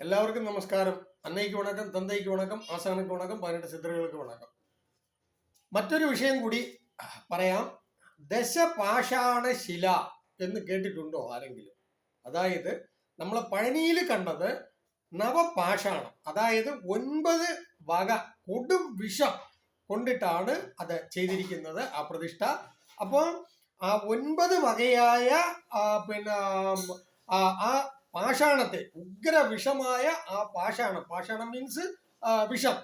எல்லாருக்கும் நமஸ்காரம் അന്നയ്ക്ക് വണക്കം തന്തയ്ക്ക് വണക്കം ആസാനക്ക് വണക്കം പതിനെട്ട് സിദ്ധറുകൾക്ക് വണക്കം മറ്റൊരു വിഷയം കൂടി പറയാം ദശപാഷാണ ശില എന്ന് കേട്ടിട്ടുണ്ടോ ആരെങ്കിലും അതായത് നമ്മൾ പഴനിയിൽ കണ്ടത് നവപാഷാണം അതായത് ഒൻപത് വക കൊടും വിഷം കൊണ്ടിട്ടാണ് അത് ചെയ്തിരിക്കുന്നത് ആ പ്രതിഷ്ഠ അപ്പോൾ ആ ഒൻപത് വകയായ ആ, പിന്നെ ആ, ആ പാഷാണത്തെ. ഉഗ്ര വിഷമായ ആ പാഷാണം. പാഷാണം മീൻസ് വിഷം.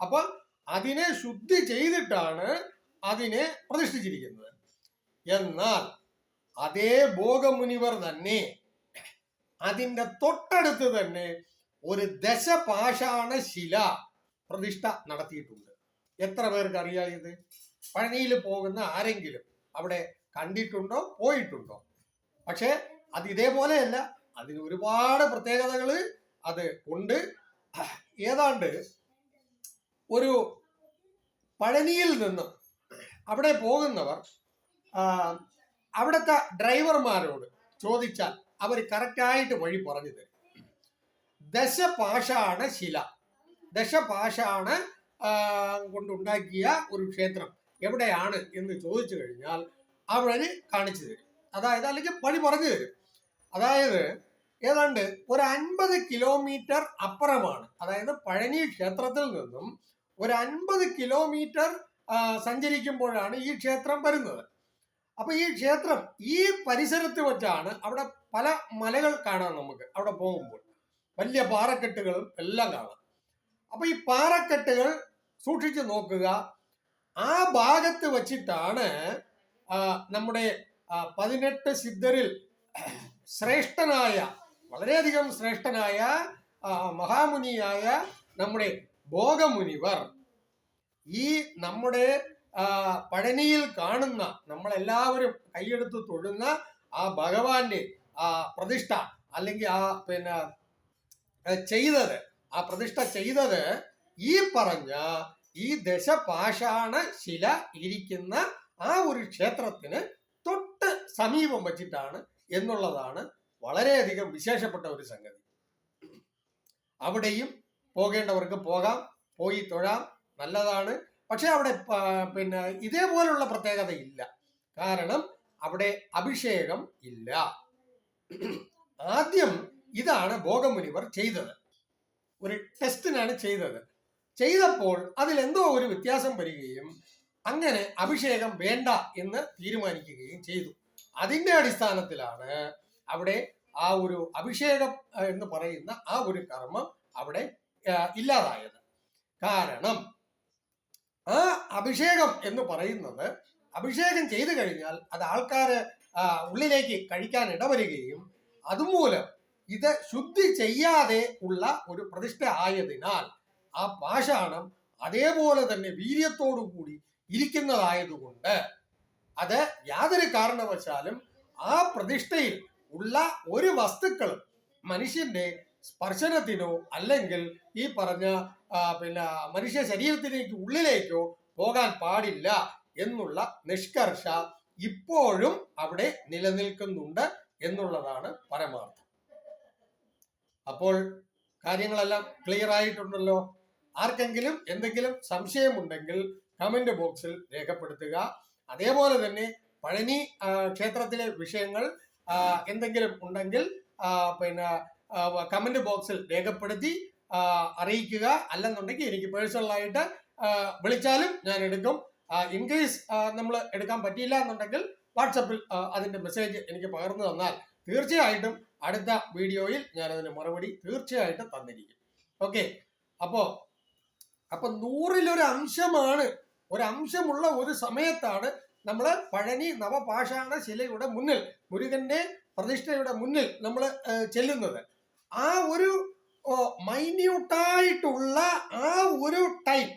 അപ്പൊ അതിനെ ശുദ്ധി ചെയ്തിട്ടാണ് അതിനെ പ്രതിഷ്ഠിച്ചിരിക്കുന്നത്. എന്നാൽ അതേ ഭോഗമുനിവർ തന്നെ അതിന്റെ തൊട്ടടുത്ത് തന്നെ ഒരു ദശപാഷാണ ശില പ്രതിഷ്ഠ നടത്തിയിട്ടുണ്ട്. എത്ര പേർക്ക് അറിയാം പഴനിയിൽ പോകുന്ന ആരെങ്കിലും അവിടെ കണ്ടിട്ടുണ്ടോ? പോയിട്ടുണ്ടോ? പക്ഷേ അത് ഇതേപോലെയല്ല. അതിന് ഒരുപാട് പ്രത്യേകതകൾ അത് ഉണ്ട്. ഏതാണ്ട് ഒരു പഴനിയിൽ നിന്ന് അവിടെ പോകുന്നവർ അവിടുത്തെ ഡ്രൈവർമാരോട് ചോദിച്ചാൽ അവർ കറക്റ്റായിട്ട് വഴി പറഞ്ഞു തരും. ദശപാഷാണ ശില. ദശപാഷാണ കൊണ്ടുണ്ടാക്കിയ ഒരു ക്ഷേത്രം എവിടെയാണ് എന്ന് ചോദിച്ചു കഴിഞ്ഞാൽ അവർ കാണിച്ചു തരും. അതായത് അല്ലെങ്കിൽ പണി പറഞ്ഞു തരും. അതായത് ഏതാണ്ട് ഒരു അൻപത് കിലോമീറ്റർ അപ്പുറമാണ്. അതായത് പഴനി ക്ഷേത്രത്തിൽ നിന്നും ഒരു അൻപത് കിലോമീറ്റർ സഞ്ചരിക്കുമ്പോഴാണ് ഈ ക്ഷേത്രം വരുന്നത്. അപ്പൊ ഈ ക്ഷേത്രം ഈ പരിസരത്ത് വെച്ചാണ് അവിടെ പല മലകൾ കാണാം നമുക്ക് അവിടെ പോകുമ്പോൾ. വലിയ പാറക്കെട്ടുകളും എല്ലാം കാണാം. അപ്പൊ ഈ പാറക്കെട്ടുകൾ സൂക്ഷിച്ചു നോക്കുക. ആ ഭാഗത്ത് വച്ചിട്ടാണ് നമ്മുടെ പതിനെട്ട് സിദ്ധരിൽ ശ്രേഷ്ഠനായ വളരെയധികം ശ്രേഷ്ഠനായ മഹാമുനിയായ നമ്മുടെ ഭോഗമുനിവർ. ഈ നമ്മുടെ പഴനിയിൽ കാണുന്ന നമ്മളെല്ലാവരും കൈയെടുത്ത് തൊഴുന്ന ആ ഭഗവാന്റെ ആ പ്രതിഷ്ഠ അല്ലെങ്കിൽ ആ പിന്നെ ചെയ്തത് ആ പ്രതിഷ്ഠ ചെയ്തത് ഈ പറഞ്ഞ ഈ ദശപാഷാണ ശില ഇരിക്കുന്ന ആ ഒരു ക്ഷേത്രത്തിന് തൊട്ട് സമീപം വച്ചിട്ടാണ് എന്നുള്ളതാണ് വളരെയധികം വിശേഷപ്പെട്ട ഒരു സംഗതി. അവിടെയും പോകേണ്ടവർക്ക് പോകാം പോയി തൊഴാം നല്ലതാണ്. പക്ഷെ അവിടെ പിന്നെ ഇതേപോലുള്ള പ്രത്യേകത ഇല്ല. കാരണം അവിടെ അഭിഷേകം ഇല്ല. ആദ്യം ഇതാണ് ഭോഗമുനിവർ ചെയ്തത്. ഒരു ടെസ്റ്റിനാണ് ചെയ്തത്. ചെയ്തപ്പോൾ അതിൽ എന്തോ ഒരു വ്യത്യാസം വരികയും അങ്ങനെ അഭിഷേകം വേണ്ട എന്ന് തീരുമാനിക്കുകയും ചെയ്തു. അതിന്റെ അടിസ്ഥാനത്തിലാണ് അവിടെ ആ ഒരു അഭിഷേകം എന്ന് പറയുന്ന ആ ഒരു കർമ്മം അവിടെ ഇല്ലാതായത്. കാരണം ആ അഭിഷേകം എന്ന് പറയുന്നത് അഭിഷേകം ചെയ്തു കഴിഞ്ഞാൽ അത് ആൾക്കാര് ഉള്ളിലേക്ക് കഴിക്കാൻ ഇടവരികയും അതുമൂലം ഇത് ശുദ്ധി ചെയ്യാതെ ഉള്ള ഒരു പ്രതിഷ്ഠ ആയതിനാൽ ആ പാഷാണം അതേപോലെ തന്നെ വീര്യത്തോടു കൂടി ഇരിക്കുന്നതായതുകൊണ്ട് അത് യാതൊരു കാരണവശാലും ആ പ്രതിഷ്ഠയിൽ ഉള്ള ഒരു വസ്തുക്കളും മനുഷ്യന്റെ സ്പർശനത്തിനോ അല്ലെങ്കിൽ ഈ പറഞ്ഞ പിന്നെ മനുഷ്യ ശരീരത്തിലേക്ക് ഉള്ളിലേക്കോ പോകാൻ പാടില്ല എന്നുള്ള നിഷ്കർഷ ഇപ്പോഴും അവിടെ നിലനിൽക്കുന്നുണ്ട് എന്നുള്ളതാണ് പരമാർത്ഥം. അപ്പോൾ കാര്യങ്ങളെല്ലാം ക്ലിയർ ആയിട്ടുണ്ടല്ലോ. ആർക്കെങ്കിലും എന്തെങ്കിലും സംശയമുണ്ടെങ്കിൽ കമന്റ് ബോക്സിൽ രേഖപ്പെടുത്തുക. അതേപോലെ തന്നെ പഴനി ക്ഷേത്രത്തിലെ വിഷയങ്ങൾ എന്തെങ്കിലും ഉണ്ടെങ്കിൽ പിന്നെ കമന്റ് ബോക്സിൽ രേഖപ്പെടുത്തി അറിയിക്കുക. അല്ലെന്നുണ്ടെങ്കിൽ എനിക്ക് പേഴ്സണലായിട്ട് വിളിച്ചാലും ഞാൻ എടുക്കും. ഇൻ കേസ് നമ്മൾ എടുക്കാൻ പറ്റിയില്ല എന്നുണ്ടെങ്കിൽ വാട്സപ്പിൽ അതിന്റെ മെസ്സേജ് എനിക്ക് പകർന്നു തന്നാൽ തീർച്ചയായിട്ടും അടുത്ത വീഡിയോയിൽ ഞാൻ അതിന് മറുപടി തീർച്ചയായിട്ടും തന്നിരിക്കും. ഓക്കെ അപ്പോ അപ്പൊ നൂറിലൊരു അംശമാണ് ഒരു അംശമുള്ള ഒരു സമയത്താണ് നമ്മൾ പഴനി നവപാഷാണ ശിലയുടെ മുന്നിൽ മുരുകന്റെ പ്രതിഷ്ഠയുടെ മുന്നിൽ നമ്മൾ ചെല്ലുന്നത്. ആ ഒരു മൈന്യൂട്ടായിട്ടുള്ള ആ ഒരു ടൈം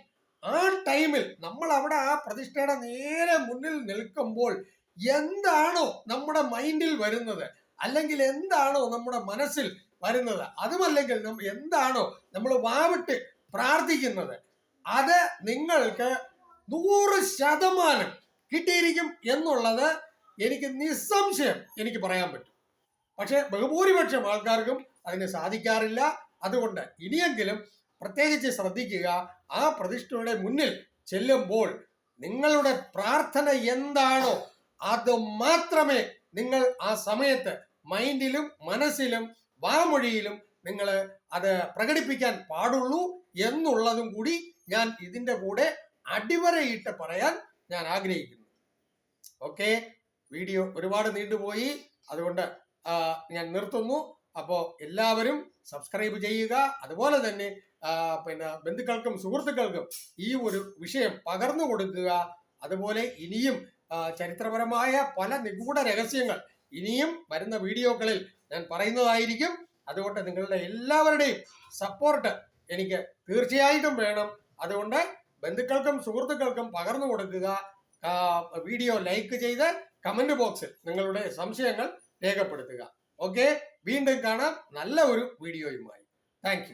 ആ ടൈമിൽ നമ്മൾ അവിടെ ആ പ്രതിഷ്ഠയുടെ നേരെ മുന്നിൽ നിൽക്കുമ്പോൾ എന്താണോ നമ്മുടെ മൈൻഡിൽ വരുന്നത് അല്ലെങ്കിൽ എന്താണോ നമ്മുടെ മനസ്സിൽ വരുന്നത് അതുമല്ലെങ്കിൽ എന്താണോ നമ്മൾ വാവിട്ട് പ്രാർത്ഥിക്കുന്നത് അത് നിങ്ങൾക്ക് നൂറ് ശതമാനം കിട്ടിയിരിക്കും എന്നുള്ളത് എനിക്ക് നിസ്സംശയം എനിക്ക് പറയാൻ പറ്റും. പക്ഷേ ബഹുഭൂരിപക്ഷം ആൾക്കാർക്കും അതിന് സാധിക്കാറില്ല. അതുകൊണ്ട് ഇനിയെങ്കിലും പ്രത്യേകിച്ച് ശ്രദ്ധിക്കുക ആ പ്രതിഷ്ഠയുടെ മുന്നിൽ ചെല്ലുമ്പോൾ നിങ്ങളുടെ പ്രാർത്ഥന എന്താണോ അത് മാത്രമേ നിങ്ങൾ ആ സമയത്ത് മൈൻഡിലും മനസ്സിലും വാമൊഴിയിലും നിങ്ങൾ അത് പ്രകടിപ്പിക്കാൻ പാടുള്ളൂ എന്നുള്ളതും കൂടി ഞാൻ ഇതിന്റെ കൂടെ അടിവരയിട്ട് പറയാൻ ഞാൻ ആഗ്രഹിക്കുന്നു. ഓക്കെ വീഡിയോ ഒരുപാട് നീണ്ടുപോയി. അതുകൊണ്ട് ഞാൻ നിർത്തുന്നു. അപ്പോൾ എല്ലാവരും സബ്സ്ക്രൈബ് ചെയ്യുക. അതുപോലെ തന്നെ പിന്നെ ബന്ധുക്കൾക്കും സുഹൃത്തുക്കൾക്കും ഈ ഒരു വിഷയം പകർന്നു കൊടുക്കുക. അതുപോലെ ഇനിയും ചരിത്രപരമായ പല നിഗൂഢ രഹസ്യങ്ങൾ ഇനിയും വരുന്ന വീഡിയോകളിൽ ഞാൻ പറയുന്നതായിരിക്കും. അതുകൊണ്ട് നിങ്ങളുടെ എല്ലാവരുടെയും സപ്പോർട്ട് എനിക്ക് തീർച്ചയായിട്ടും വേണം. അതുകൊണ്ട് ബന്ധുക്കൾക്കും സുഹൃത്തുക്കൾക്കും പകർന്നു കൊടുക്കുക. വീഡിയോ ലൈക്ക് ചെയ്ത് കമന്റ് ബോക്സിൽ നിങ്ങളുടെ സംശയങ്ങൾ രേഖപ്പെടുത്തുക. ഓക്കെ വീണ്ടും കാണാം. നല്ല ഒരു വീഡിയോയുമായി. താങ്ക്